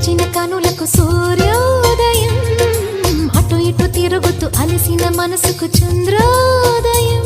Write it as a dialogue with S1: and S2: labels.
S1: విడిచిన కనులకు సూర్యోదయం. అటు ఇటు తిరుగుతూ అలసిన మనసుకు చంద్రోదయం.